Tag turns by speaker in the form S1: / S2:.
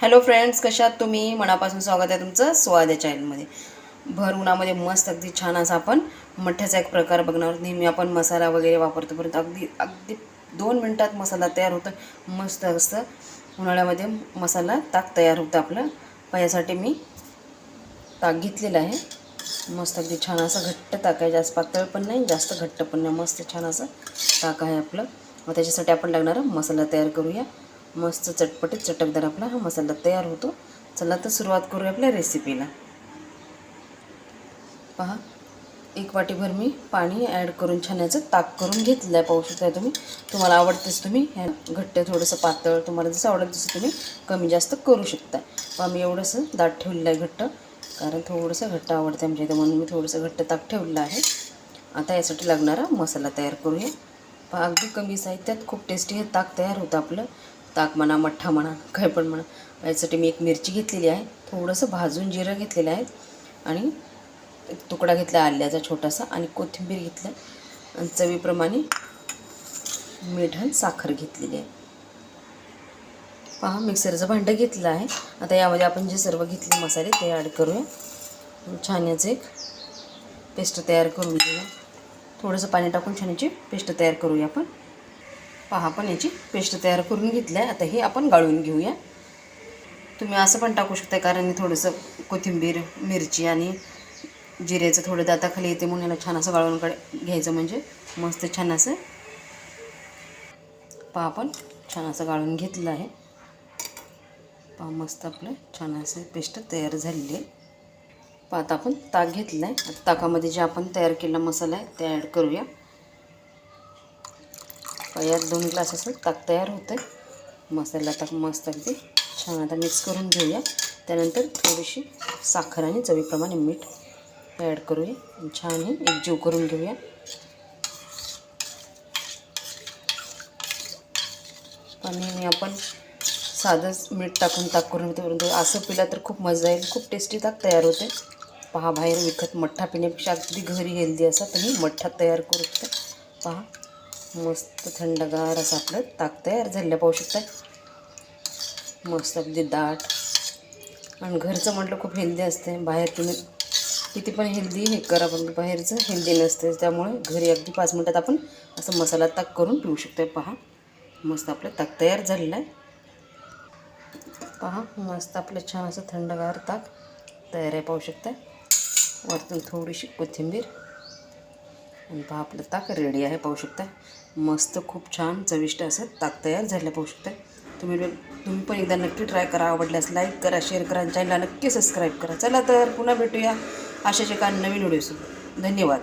S1: Hello friends कशात तुम्ही? मनापासून स्वागत आहे तुमचं स्वाद या चॅनलमध्ये भर उन्हामध्ये मस्त अगदी छान असा आपण मठ्ठ्याचा एक प्रकार बघणार नेहमी आपण मसाला वगैरे वापरतो. परंतु अगदी अगदी दोन मिनटात मसाला तयार होतं. मस्त असतं उन्हाळ्यामध्ये मसाला ताक तयार होतं आपलं. पायासाठी मी ताक घेतलेलं आहे. मस्त अगदी छान असं घट्ट ताक आहे. जास्त पातळ पण नाही जास्त घट्ट पण नाही. मस्त छान असं ताक आहे आपलं. मग त्याच्यासाठी आपण लागणारा मसाला तयार करूया. मस्त चटपटीत चटकदार आपला हा मसाला तयार होतो. चला तर सुरुवात करूया आपल्या रेसिपीला पहा एक वाटीभर मी पाणी ॲड करून छान याचं ताक करून घेतलं आहे. पाहू शकता तुम्ही? तुम्हाला आवडतेच तुम्ही. ह्या घट्ट थोडंसं पातळ तुम्हाला जसं आवडत तसं तुम्ही कमी जास्त करू शकता पहा मी एवढंसं दाट ठेवलेलं आहे घट्ट. कारण थोडंसं घट्ट आवडतं आमच्या इथं म्हणून मी थोडंसं घट्ट ताक ठेवलेलं आहे. आता यासाठी लागणारा मसाला तयार करूया. पहा अगदी कमी साहित्यात खूप टेस्टी हे ताक तयार होतं आपलं. ताक म्हणा मठ्ठा म्हणा काय पण म्हणा यासाठी मी एक मिरची घेतलेली आहे. थोडंसं भाजून जिरं घेतलेलं आहे. आणि एक तुकडा घेतला आल्याचा छोटासा आणि कोथिंबीर घेतलं. आणि चवीप्रमाणे मीठ आणि साखर घेतलेली आहे. पहा मिक्सरचं भांडं घेतलं आहे. आता यामध्ये आपण जे सर्व घेतले मसाले ते ॲड करूया. छान याचं एक पेस्ट तयार करून घेऊया. थोडंसं पाणी टाकून छान याची पेस्ट तयार करूया आपण. पहा आपण याची पेस्ट तयार करून घेतली आहे आता हे आपण गाळून घेऊया. तुम्ही असं पण टाकू शकता कारण मी थोडंसं कोथिंबीर मिरची आणि जिऱ्याचं थोडं दाताखाली येते म्हणून याला छान असं गाळून काढ घ्यायचं म्हणजे मस्त छान असं. पहा आपण छान असं गाळून घेतलं आहे. पहा मस्त आपलं छान असं पेस्ट तयार झालेली आहे. पहा आता आपण ताक घेतलं आहे ताकामध्ये जे आपण तयार केला मसाला आहे ते ॲड करूया. यात दोन ग्लास असं ताक तयार होतं आहे मसाला ताक मस्त अगदी छान आता मिक्स करून घेऊया. त्यानंतर थोडीशी साखर आणि चवीप्रमाणे मीठ ॲड करूया. छान हे एकजीव करून घेऊया. आणि आपण साधंच मीठ टाकून ताक करून घेतो परंतु असं पिलं तर खूप मजा येईल. खूप टेस्टी ताक तयार होते. पहा बाहेर विकत मठ्ठा पिण्यापेक्षा अगदी घरी हेल्दी असा तुम्ही मठ्ठा तयार करू शकता पहा. मस्त थंडगार असं आपलं ताक तयार झालेलं पाहू शकता मस्त अगदी दाट. आणि घरचं म्हटलं खूप हेल्दी असते बाहेर तुम्ही किती पण हेल्दी हे करा पण बाहेरचं हेल्दी नसते त्यामुळे घरी अगदी पाच मिनटात आपण असं मसाला ताक करून पिऊ शकतो पहा मस्त आपलं ताक तयार झालेलं आहे. पहा मस्त आपलं छान असं थंडगार ताक तयार आहे पाहू शकता वरतून थोडीशी कोथिंबीर. आणि पहा आपलं ताक रेडी आहे पाहू शकता मस्त खूप छान चविष्ट असं ताक तयार झालं पाहू शकता तुम्ही तुम्ही पण एकदा नक्की ट्राय करा आवडल्यास लाईक करा शेअर करा आणि चॅनलला नक्की सबस्क्राईब करा. चला तर पुन्हा भेटूया अशाच एका नवीन व्हिडिओसोबत धन्यवाद.